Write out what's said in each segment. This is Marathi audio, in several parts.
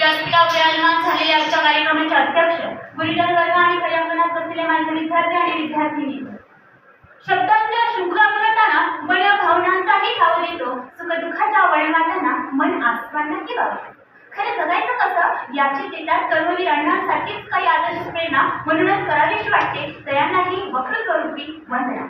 व्यासपीठावर विराजमान झालेल्या आजच्या कार्यक्रमाचे अध्यक्ष गुरुजन वर्ग आणि पर्यावरणात बसलेले माझे विद्यार्थी आणि विद्यार्थिनी. शब्दांच्या शृंखला बोलताना मन भावनांचाही ठाव देतो सुखदुःखाच्या वळणाटांना मन आस्वादनाची बाबत खरं जगायचं कसं याची देतात कर्मवीर अण्णांसाठीच काही आदर्श प्रेरणा म्हणूनच करावीशी वाटते तयांनाही वक्रस्वरूपी वंदना.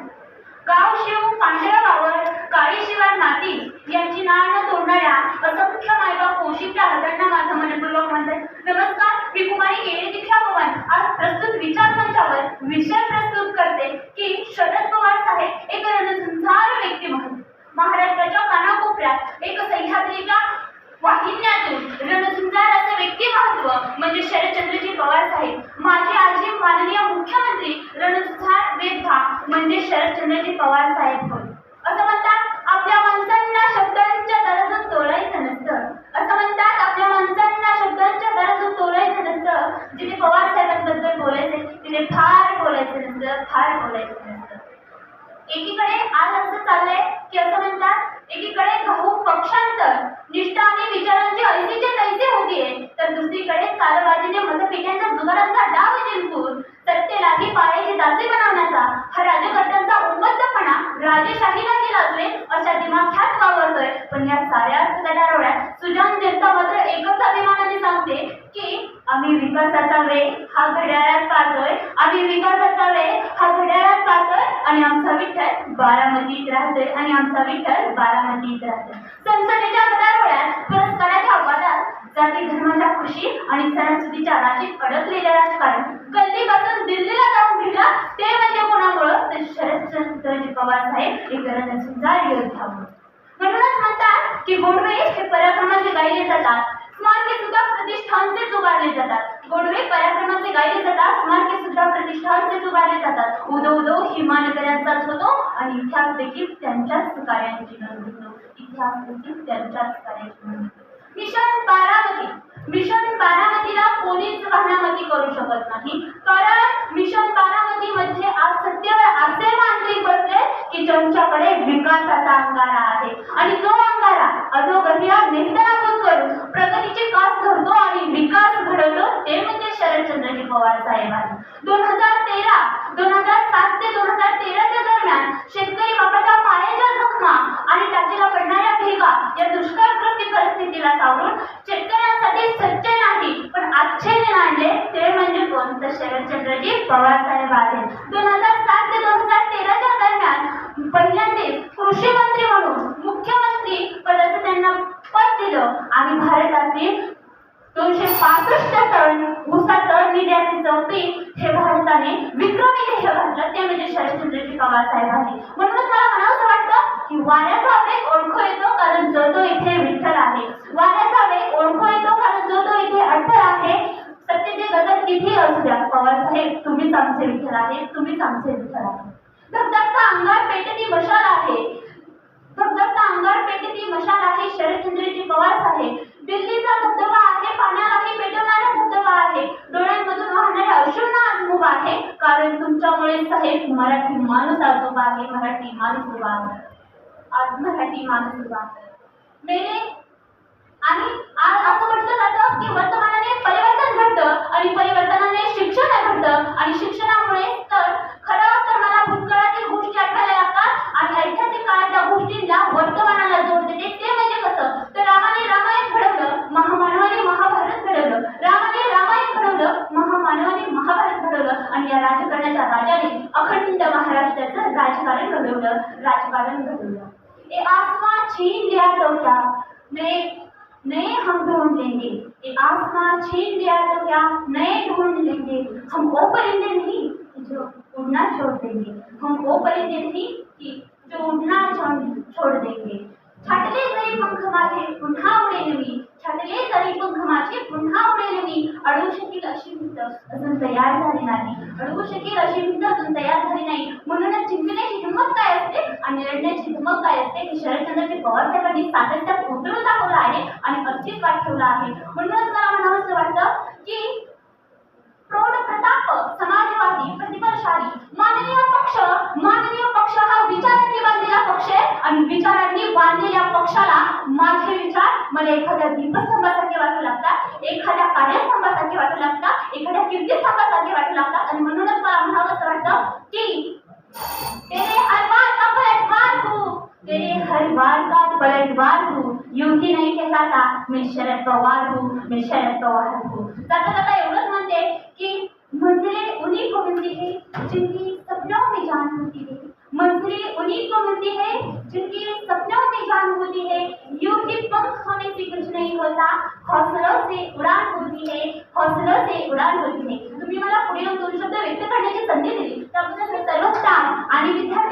गाव शिव पांढऱ्या वावर काळी माती यांची नाळ न तोडणाऱ्या असंख्य मायबाप पोषितल्या हातांना माझं मनपूर्वक म्हणतात. नमस्कार मी कुमारी केळी दीक्षा पवन आज प्रस्तुत विचार मंचावर विषय प्रस्तुत करते की शरद पवार साहेब एक रणझुंजार व्यक्तिमत्व महाराष्ट्राच्या कानाकोपऱ्यात एक सह्याद्रीच्या वाहिन्यातून रणझुंजार असं व्यक्तिमत्व म्हणजे शरदचंद्रजी पवार साहेब माझे आजी माननीय मुख्यमंत्री रणझुंजार वेधा म्हणजे शरदचंद्रजी पवार साहेब होय असं म्हणतात आपल्या माणसांना शब्दांच्या दराजून तोलायचं नसतं. असं म्हणतात आपल्या माणसांना शब्दांच्या दराजून तोलायचं नसतं. जिथे पवार साहेबांबद्दल बोलायचे तिथे फार बोलायचं नसतं फार बोलायचं नसतं. एकीकडे आज असं चाललंय की असं म्हणतात एकीकडे गहू पक्षांतर निष्ठा आणि विचारांची ऐसीचे तैसे होतीये चालबाजीने जुगारांचा डाव जिंकून सत्तेलाही पायाचे दासे बनवण्याचा हा राजकर्त्यांचा उन्मत्तपणा गेला असले अशा दिमाख्यात वावरतोय. पण या साऱ्या गदारोळ्यात सुजान जनता मात्र एकच अभिमानाने सांगते की आम्ही विकासाचा वेग हा घड्याळात पाहतोय. आम्ही विकासाचा वेग हा घड्याळात पाहतोय आणि आमचा विठ्ठल बारामतीत राहतोय आणि आमचा विठ्ठल बारामतीत राहतोय. संसदेच्या गदारोळ्यात पुरस्काराच्या वादात जाती धर्माच्या खुशी आणि सणासुदीच्या राशीत अडकलेल्या राजकारण. गल्लीपासून दिल्लीला जाऊन भिडला ते म्हणजे कोणामुळं? तर शरदचंद्रजी पवार साहेब एक रणझुंजार योद्धामुळे म्हणूनच म्हणतात की गोडवे हे पराक्रमाचे गायले जातात. स्मारके सुद्धा प्रतिष्ठानचे उभारले जातात. गोडवे पराक्रमाचे गायले जातात स्मारके सुद्धा प्रतिष्ठानचे उभारले जातात. उदो उदो हिमानगरांचाच होतो आणि इतिहास देखील त्यांच्याच कार्यांची नोंद होतो. इतिहास देखील त्यांच्याच कार्याची नोंद होतो. मिशन बारामती. मिशन बारामतीला कोणीच वाहनामती करू शकत नाही. कारण मिशन बारामती मध्ये आज सत्तेवर असे मांडली बसले की ज्यांच्याकडे विकासाचा अंगारा आहे. आणि जो अंगारा अधोगतीला नेस्तनाबूत करून प्रगतीची कास धरतो आणि विकास घडवतो ते म्हणजे शरदचंद्रजी पवार साहेबांनी. दोन हजार तेरा दोन हजार सात ते दोन हजार तेराच्या दरम्यान शेतकरी बापाच्या पायाच्या जखमा आणि टाचीला पडणाऱ्या भेगा या दुष्काळग्रस्त परिस्थितीला सावरून शेतकऱ्यांसाठी सच्चे नाही पण आच्छेने आणले ते म्हणजे कोण तर शरदचंद्रजी पवार साहेब आहेत दोन हजार सात ते दोन हजार तेराच्या दरम्यान पहिल्यांदाच कृषी मंत्री म्हणून मुख्यमंत्री पदाचं त्यांना पद दिलं आणि भारतातील दोनशे पासष्ट टन ऊसाचं निर्यातीचं पीक हे भारताने विक्रमी ध्येय घातलं ते म्हणजे शरदचंद्रजी पवार साहेब आहे म्हणूनच मला म्हणावं वाटतं की वाऱ्याचा वेग ओळखू येतो कारण जो तो इथे विठ्ठल आहे. वाऱ्या वेग ओळखू येतो कारण जो तो इथे अठ्ठल आहे सत्तेचे गगन किती असू तुम्हीच आमचे विठ्ठल आहे तुम्हीच आमचे विठ्ठल आहे. धगधगता अंगार पेटती मशाल आहे. धगधगता अंगार पेटती मशाल आहे शरदचंद्रजी पवार साहेब दिल्लीचा धबधबा आहे पाण्यालाही पेटवणारा धबधबा आहे. डोळ्यांमधून वाहणारे अश्रूंना अनुभव आहे. कारण तुमच्यामुळे साहेब मराठी माणूस आजोबा आहे मराठी माणूस उभा आहे. आज मराठी माणूस उभा आहे आणि आज असं म्हटलं जातं की वर्तमानाने परिवर्तन घडतं आणि परिवर्तनाने शिक्षण घडतं आणि शिक्षणामुळे तर खरं तर मला भूतकाळातील गोष्टी आठवायला लागतात आणि ऐतिहासिक काळातल्या गोष्टींना वर्तमानाला जोड देते ते म्हणजे कसं तर रामाने रामायण घडवलं महामानवाने महाभारत घडवलं रामाने रामायण घडवलं महामानवाने महाभारत घडवलं आणि या राजकारणाच्या राजाने अखंड महाराष्ट्राचं राजकारण घडवलं राजकारण घडवलं ए आसमां छीन लिया तो क्या? नए नए हम ढूंढ लेंगे। ये आसमां छीन लिया तो क्या? नए ढूंढ लेंगे। हम वो परिंदे नहीं जो उड़ना छोड़ देंगे। हम वो परिंदे नहीं कि जो उड़ना छोड़ देंगे। छाटले जरी पंख माझे पुन्हा उडेल मी छाटले जरी पंख माझे पुन्हा उडेल मी अडवू शकेल अशी भिंत अजून तयार झाली नाही. अडवू शकेल अशी भिंत अजून तयार झाली नाही. म्हणूनच जिंकण्याची हिंमत काय असते आणि लढण्याची हिंमत काय असते की शरदचंद्रजी पवार साहेबांनी सातत्यात उतरून दाखवलं आहे आणि अस्तित्वात ठेवलं आहे. म्हणूनच मला म्हणावंसं वाटतं की प्रौढ प्रताप समाजवादी प्रतिभाशाली माननीय पक्ष माननीय पक्ष हा विचारांनी बांधलेला पक्ष आहे आणि विचारांनी बांधलेल्या पक्षाला माझे विचार मला एखाद्या दीपस्तंभात एखाद्या कार्यस्तंभासारखे वाटू लागतात एखाद्या कीर्तिस्तंभासारखे वाटू लागतात आणि म्हणूनच मला म्हणावं असं वाटतं की, तेरे हर बार का पलटवार हूँ तेरे हर बार का पलटवार हूँ यूँ ही नहीं था मैं शरद पवार हूँ, मैं शरद पवार हूँ. जाता जाता एवढंच म्हणते की मंजिलें उन्हीं को मिलती है जिनकी सपनों में जान होती है। मंजिलें उन्हीं को मिलती है जिनकी सपनों में होती है यूं ही पंख होने से कुछ नहीं होता हौसलों से उड़ान होती है हौसलों से उड़ान होती है। तुम्ही मला पुढे दोन शब्द व्यक्त करण्याची संधी दिली. त्याबद्दल मी सर्व स्टाफ आणि विद्यार्थी